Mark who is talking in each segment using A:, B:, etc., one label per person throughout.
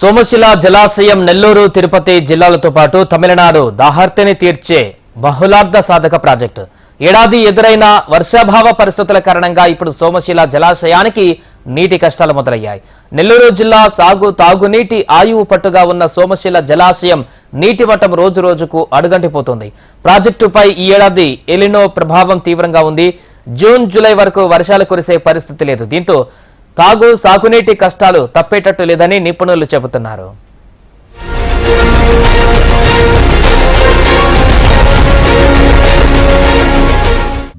A: సోమశిల జలాశయం నెల్లూరు తిరుపతి జిల్లాలతో పాటు తమిళనాడు దాహర్తిని తీర్చే బహుళార్థ సాధక ప్రాజెక్టు. ఏడాది ఎదురైన వర్షాభావ పరిస్థితుల కారణంగా ఇప్పుడు సోమశిల జలాశయానికి నీటి కష్టాలు మొదలయ్యాయి. నెల్లూరు జిల్లా సాగు తాగునీటి ఆయువు పట్టుగా ఉన్న సోమశిల జలాశయం నీటి మట్టం రోజు రోజుకు అడుగంటిపోతుంది. ప్రాజెక్టుపై ఈ ఏడాది ఎలినో ప్రభావం తీవ్రంగా ఉంది. జూన్ జూలై వరకు వర్షాలు కురిసే పరిస్థితి లేదు. దీంతో తాగు సాగునీటి కష్టాలు తప్పేటట్టు లేదని నిపుణులు చెబుతున్నారు.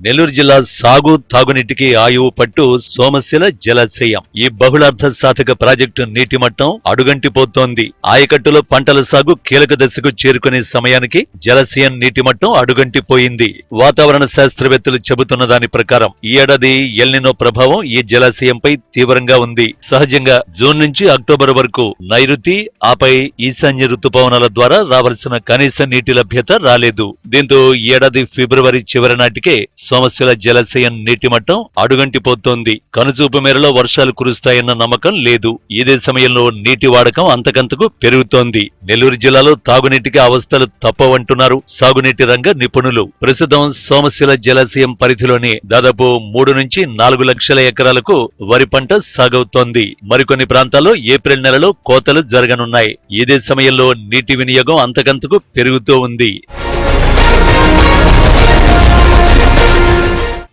B: నెల్లూరు జిల్లా సాగు తాగునీటికి ఆయువు పట్టు సోమశిల జలాశయం. ఈ బహుళార్థ సాధక ప్రాజెక్టు నీటి మట్టం అడుగంటిపోతోంది ఆయకట్టులో పంటల సాగు కీలక దశకు చేరుకునే సమయానికి జలాశయం నీటి మట్టం అడుగంటిపోయింది వాతావరణ శాస్త్రవేత్తలు చెబుతున్న దాని ప్రకారం ఈ ఏడాది ఎల్నినో ప్రభావం ఈ జలాశయంపై తీవ్రంగా ఉంది. సహజంగా జూన్ నుంచి అక్టోబర్ వరకు నైరుతి ఆపై ఈశాన్య రుతుపవనాల ద్వారా రావాల్సిన కనీస నీటి లభ్యత రాలేదు. దీంతో ఈ ఏడాది ఫిబ్రవరి చివరి నాటికే సోమశిల జలాశయం నీటి మట్టం అడుగంటిపోతోంది. కనుచూపు మేరలో వర్షాలు కురుస్తాయన్న నమ్మకం లేదు. ఇదే సమయంలో నీటి వాడకం అంతకంతకు పెరుగుతోంది. నెల్లూరు జిల్లాలో తాగునీటికి అవస్థలు తప్పవంటున్నారు. సాగునీటి రంగ నిపుణులు. ప్రస్తుతం సోమశిల జలాశయం పరిధిలోని దాదాపు మూడు నుంచి నాలుగు లక్షల ఎకరాలకు వరి పంట సాగవుతోంది. మరికొన్ని ప్రాంతాల్లో ఏప్రిల్ నెలలో కోతలు జరగనున్నాయి. ఇదే సమయంలో నీటి వినియోగం అంతకంతకు పెరుగుతూ ఉంది.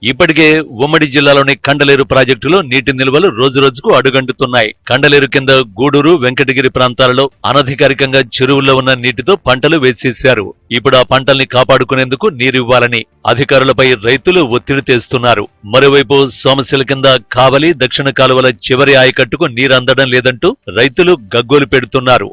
B: ఇప్పటికే ఉమ్మడి జిల్లాలోని కండలేరు ప్రాజెక్టులో నీటి నిల్వలు రోజురోజుకు అడుగంటుతున్నాయి. కండలేరు కింద గూడూరు వెంకటగిరి ప్రాంతాలలో అనధికారికంగా చెరువుల్లో ఉన్న నీటితో పంటలు వేసేశారు. ఇప్పుడు ఆ పంటల్ని కాపాడుకునేందుకు నీరు ఇవ్వాలని అధికారులపై రైతులు ఒత్తిడి తెస్తున్నారు. మరోవైపు సోమశిల కింద కావలి దక్షిణ కాలువల చివరి ఆయకట్టుకు నీరు అందడం లేదంటూ రైతులు గగ్గోలు పెడుతున్నారు.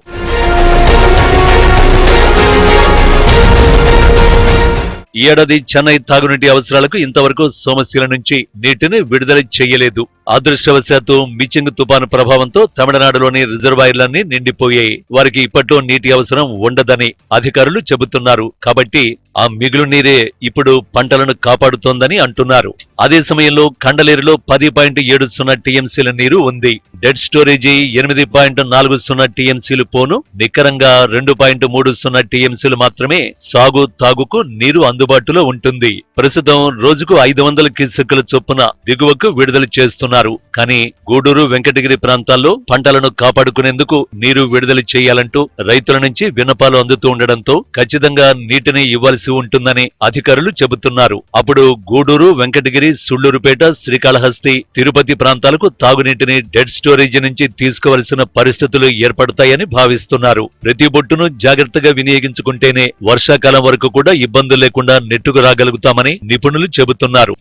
B: ఈ ఏడాది చెన్నై తాగునీటి అవసరాలకు ఇంతవరకు సోమశిల నుంచి నీటిని విడుదల చేయలేదు. అదృష్టవశాత్తు మిచింగ్ తుపాను ప్రభావంతో తమిళనాడులోని రిజర్వాయర్లన్నీ నిండిపోయాయి. వారికి ఇప్పట్లో నీటి అవసరం ఉండదని అధికారులు చెబుతున్నారు. కాబట్టి ఆ మిగులు నీరే ఇప్పుడు పంటలను కాపాడుతోందని అంటున్నారు. అదే సమయంలో కండలేరులో పది పాయింట్ ఏడు సున్నా టీఎంసీల నీరు ఉంది. డెడ్ స్టోరేజీ ఎనిమిది పాయింట్ నాలుగు సున్నా టీఎంసీలు పోను. నికరంగా రెండు పాయింట్ మూడు సున్నా టీఎంసీలు మాత్రమే సాగు తాగుకు నీరు అందుబాటులో ఉంటుంది. ప్రస్తుతం రోజుకు ఐదు వందల కిసుకుల చొప్పున దిగువకు విడుదల చేస్తున్నారు. కానీ గూడూరు వెంకటగిరి ప్రాంతాల్లో పంటలను కాపాడుకునేందుకు నీరు విడుదల చేయాలంటూ రైతుల నుంచి విన్నపాలు అందుతూ ఉండడంతో ఖచ్చితంగా నీటిని ఇవ్వాల్సి ఉంటుందని అధికారులు చెబుతున్నారు. అప్పుడు గూడూరు వెంకటగిరి సుళ్ళూరుపేట శ్రీకాళహస్తి తిరుపతి ప్రాంతాలకు తాగునీటిని డెడ్ స్టోరేజ్ నుంచి తీసుకోవలసిన పరిస్థితులు ఏర్పడతాయని భావిస్తున్నారు. ప్రతి బొట్టును జాగ్రత్తగా వినియోగించుకుంటేనే వర్షాకాలం వరకు కూడా ఇబ్బందులు లేకుండా నెట్టుకు రాగలుగుతామని నిపుణులు చెబుతున్నారు.